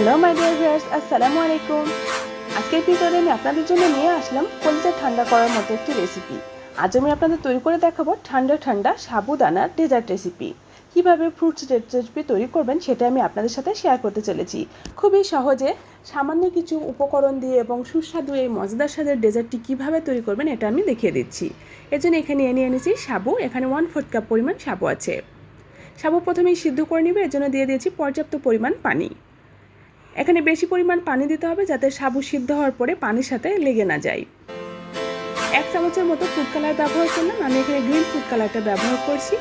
Hello my dear viewers আসসালামু আলাইকুম আজকের ভিডিওতে আমি আপনাদের জন্য নিয়ে আসলাম কলিজা ঠান্ডা করার মতো একটি রেসিপি আজ আমি আপনাদের তৈরি করে দেখাবো ঠান্ডা ঠান্ডা সাবুদানার ডেজার্ট রেসিপি কীভাবে ফ্রুটস রেসিপি তৈরি করবেন সেটা আমি আপনাদের সাথে শেয়ার করতে চলেছি। খুবই সহজে সামান্য কিছু উপকরণ দিয়ে এবং সুস্বাদু এই মজাদার স্বাদের ডেজার্টটি কীভাবে তৈরি করবেন এটা আমি দেখিয়ে দিচ্ছি। এর জন্য এখানে নিয়ে এনেছি সাবু, এখানে ওয়ান ফোর্থ কাপ পরিমাণ সাবু আছে। সাবু প্রথমেই সিদ্ধ করে নিবে, এর জন্য দিয়ে দিয়েছি পর্যাপ্ত পরিমাণ পানি। এখানে বেশি পরিমাণ পানি দিতে হবে যাতে সাবু সিদ্ধ হওয়ার পরে পানির সাথে লেগে না যায়। এক চামচের মতো ফুড কালার ব্যবহার করলাম। আমি এখানে গ্রিন ফুড কালারটা ব্যবহার করছি।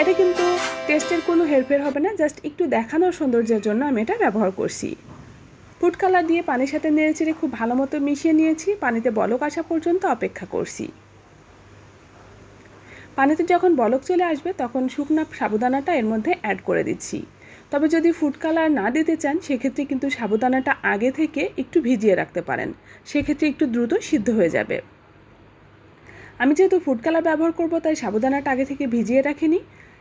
এটা কিন্তু টেস্টের কোনো হেরফের হবে না জাস্ট একটু দেখানোর সৌন্দর্যের জন্য আমি এটা ব্যবহার করছি। ফুড কালার দিয়ে পানির সাথে নেড়েচেড়ে খুব ভালো মতো মিশিয়ে নিয়েছি। পানিতে বলক আসা পর্যন্ত অপেক্ষা করছি। পানিতে যখন বলক চলে আসবে, তখন শুকনা সাবুদানাটা এর মধ্যে অ্যাড করে দিচ্ছি। তবে যদি ফুড কালার না দিতে চান, সেক্ষেত্রে কিন্তু সাবুদানাটা আগে থেকে একটু ভিজিয়ে রাখতে পারেন। সেক্ষেত্রে একটু দ্রুত সিদ্ধ হয়ে যাবে। আমি যেহেতু ফুড কালার ব্যবহার করব, তাই সাবুদানাটা আগে থেকে ভিজিয়ে রাখিনি।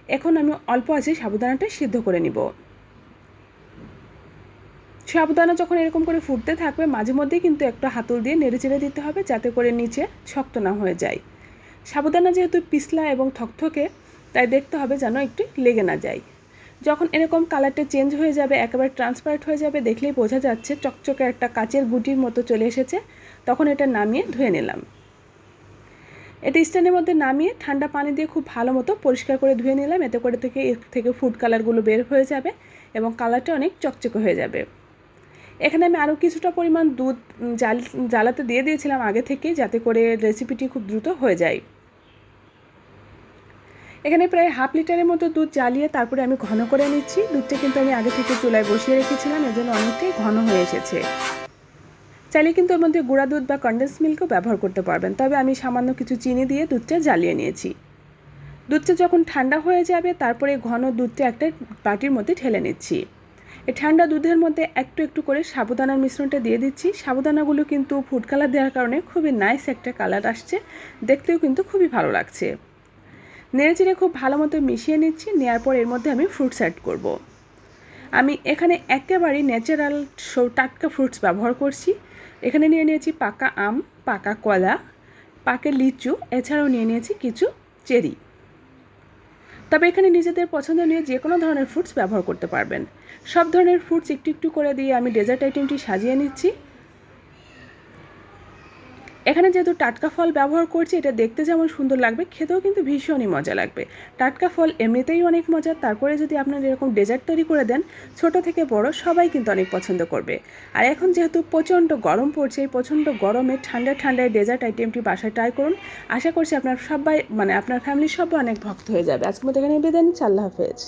এখন আমি অল্প আছে সাবুদানাটা সিদ্ধ করে নিব। সাবুদানা যখন এরকম করে ফুটতে থাকবে, মাঝে মধ্যেই কিন্তু একটা হাতল দিয়ে নেড়ে চেড়ে দিতে হবে, যাতে করে নিচে শক্ত না হয়ে যায়। সাবুদানা যেহেতু পিছলা এবং থকথকে, তাই দেখতে হবে যেন একটু লেগে না যায়। যখন এরকম কালারটা চেঞ্জ হয়ে যাবে, একেবারে ট্রান্সপারেন্ট হয়ে যাবে, দেখলেই বোঝা যাচ্ছে চকচকে একটা কাচের গুটির মতো চলে এসেছে। তখন এটা নামিয়ে ধুয়ে নিলাম। এটা স্ট্যান্ডের মধ্যে নামিয়ে ঠান্ডা পানি দিয়ে খুব ভালো মতো পরিষ্কার করে ধুয়ে নিলাম। এতে করে থেকে এর থেকে ফুড কালারগুলো বের হয়ে যাবে এবং কালারটা অনেক চকচকে হয়ে যাবে। এখানে আমি আরও কিছুটা পরিমাণ দুধ জাল, জ্বালাতে দিয়ে দিয়েছিলাম আগে থেকে যাতে করে রেসিপিটি খুব দ্রুত হয়ে যায়। এখানে প্রায় হাফ লিটারের মতো দুধ জ্বালিয়ে তারপরে আমি ঘন করে নিচ্ছি। দুধটা কিন্তু আমি আগে থেকে চুলায় বসিয়ে রেখেছিলাম, এজন্য অনেকটাই ঘন হয়ে এসেছে। চাইলে কিন্তু এর মধ্যে গুঁড়া দুধ বা কন্ডেন্স মিল্কও ব্যবহার করতে পারবেন, তবে আমি সামান্য কিছু চিনি দিয়ে দুধটা জ্বালিয়ে নিয়েছি। দুধটা যখন ঠান্ডা হয়ে যাবে, তারপরে ঘন দুধটা একটা বাটির মধ্যে ঢেলে নিচ্ছি। এই ঠান্ডা দুধের মধ্যে একটু একটু করে সাবুদানার মিশ্রণটা দিয়ে দিচ্ছি। সাবুদানাগুলো কিন্তু ফুড কালার দেওয়ার কারণে খুবই নাইস একটা কালার আসছে, দেখতেও কিন্তু খুবই ভালো লাগছে। নেড়ে চেড়ে খুব ভালো মতো মিশিয়ে নিচ্ছি নেওয়ার পর এর মধ্যে আমি ফ্রুটস অ্যাড করব। আমি এখানে একেবারেই ন্যাচারাল টাটকা ফ্রুটস ব্যবহার করছি। এখানে নিয়ে নিয়েছি পাকা আম, পাকা কলা, পাকা লিচু, এছাড়াও নিয়ে নিয়েছি কিছু চেরি। তবে এখানে নিজেদের পছন্দ নিয়ে যে কোনো ধরনের ফ্রুটস ব্যবহার করতে পারবেন। সব ধরনের ফ্রুটস একটু একটু করে দিয়ে আমি ডেজার্ট আইটেমটি সাজিয়ে নিচ্ছি। এখানে যেহেতু টাটকা ফল ব্যবহার করছি, এটা দেখতে যেমন সুন্দর লাগবে, খেতেও কিন্তু ভীষণই মজা লাগবে। টাটকা ফল এমনিতেই অনেক মজা তারপরে যদি আপনার এরকম ডেজার্ট তৈরি করে দেন, ছোট থেকে বড় সবাই কিন্তু অনেক পছন্দ করবে। আর এখন যেহেতু প্রচণ্ড গরম পড়ছে, এই প্রচণ্ড গরমে ঠান্ডা ঠান্ডায় ডেজার্ট আইটেমটি বাসায় ট্রাই করুন। আশা করছি আপনার সবাই মানে আপনার ফ্যামিলির সবাই অনেক ভক্ত হয়ে যাবে। আজকের মতো এখানে বিদায় আল্লাহ হাফেজ।